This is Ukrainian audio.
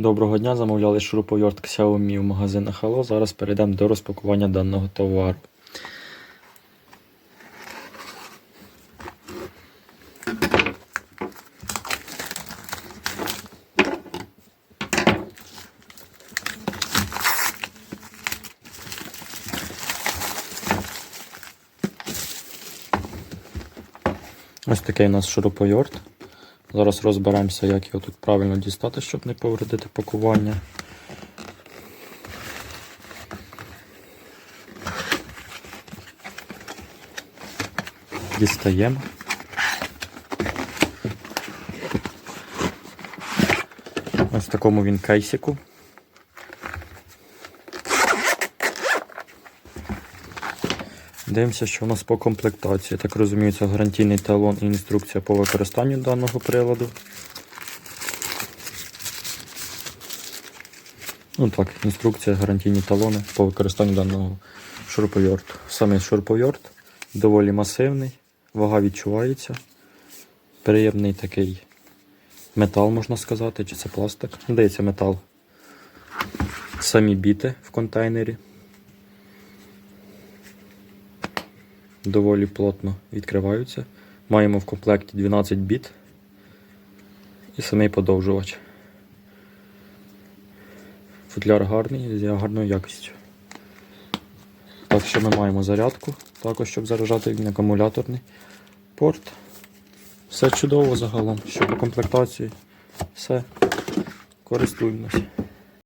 Доброго дня, замовляли шуруповерт Xiaomi в магазинах Hello. Зараз перейдемо до розпакування даного товару. Ось такий у нас шуруповерт. Зараз розберемося, як його тут правильно дістати, щоб не повредити пакування. Дістаємо. Ось в такому він кейсику. Дивимося, що у нас по комплектації. Так розумію, це гарантійний талон і інструкція по використанню даного приладу. Ну так, інструкція, гарантійні талони по використанню даного шуруповерту. Саме шуруповерт доволі масивний, вага відчувається. Приємний такий метал, можна сказати, чи це пластик. Здається, метал. Самі біти в контейнері. Доволі плотно відкриваються. Маємо в комплекті 12 біт і самий подовжувач. Футляр гарний, з гарною якістю. Так що ми маємо зарядку, також щоб заряджати він акумуляторний порт. Все чудово загалом, що по комплектації. Все, користуємося.